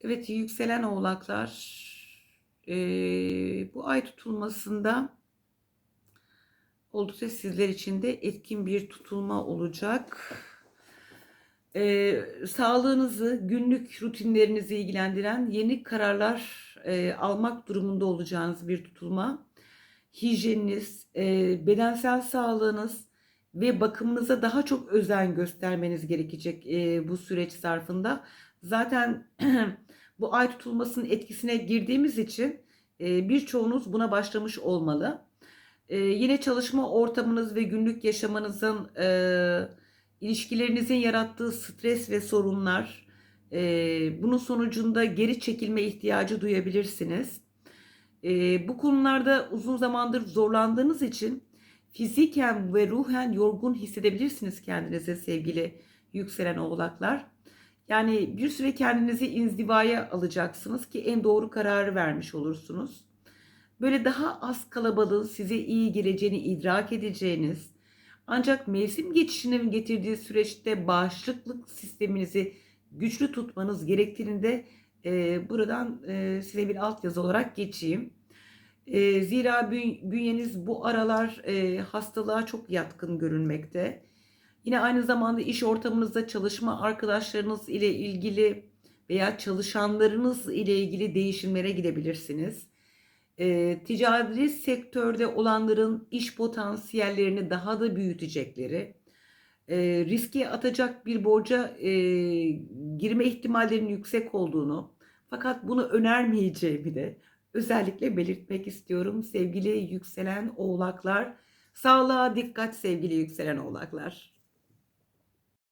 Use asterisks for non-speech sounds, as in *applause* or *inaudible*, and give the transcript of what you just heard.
Evet yükselen oğlaklar eee, bu ay tutulmasında oldukça sizler için de etkin bir tutulma olacak. Eee, sağlığınızı, günlük rutinlerinizi ilgilendiren yeni kararlar eee, almak durumunda olacağınız bir tutulma. Hijyeniniz, eee, bedensel sağlığınız ve bakımınıza daha çok özen göstermeniz gerekecek eee, bu süreç zarfında. Zaten *clears throat* bu ay tutulmasının etkisine girdiğimiz için eee, birçoğunuz buna başlamış olmalı. Eee, yine çalışma ortamınız ve günlük yaşamınızın eee, ilişkilerinizin yarattığı stres ve sorunlar, eee, bunun sonucunda geri çekilme ihtiyacı duyabilirsiniz. Bu konularda uzun zamandır zorlandığınız için fiziken ve ruhen yorgun hissedebilirsiniz kendinizi sevgili yükselen oğlaklar. Yani bir süre kendinizi inzivaya alacaksınız ki en doğru kararı vermiş olursunuz. Böyle daha az kalabalığın size iyi geleceğini idrak edeceğiniz ancak mevsim geçişinin getirdiği süreçte bağışıklık sisteminizi güçlü tutmanız gerektiğini de e, buradan e, size bir altyazı olarak geçeyim. E, zira bü- bünyeniz bu aralar e, hastalığa çok yatkın görünmekte. Yine aynı zamanda iş ortamınızda çalışma arkadaşlarınız ile ilgili veya çalışanlarınız ile ilgili değişimlere gidebilirsiniz. E, ticari sektörde olanların iş potansiyellerini daha da büyütecekleri, e, riske atacak bir borca e, girme ihtimallerinin yüksek olduğunu, fakat bunu önermeyeceğimi de özellikle belirtmek istiyorum sevgili yükselen oğlaklar. Sağlığa dikkat sevgili yükselen oğlaklar.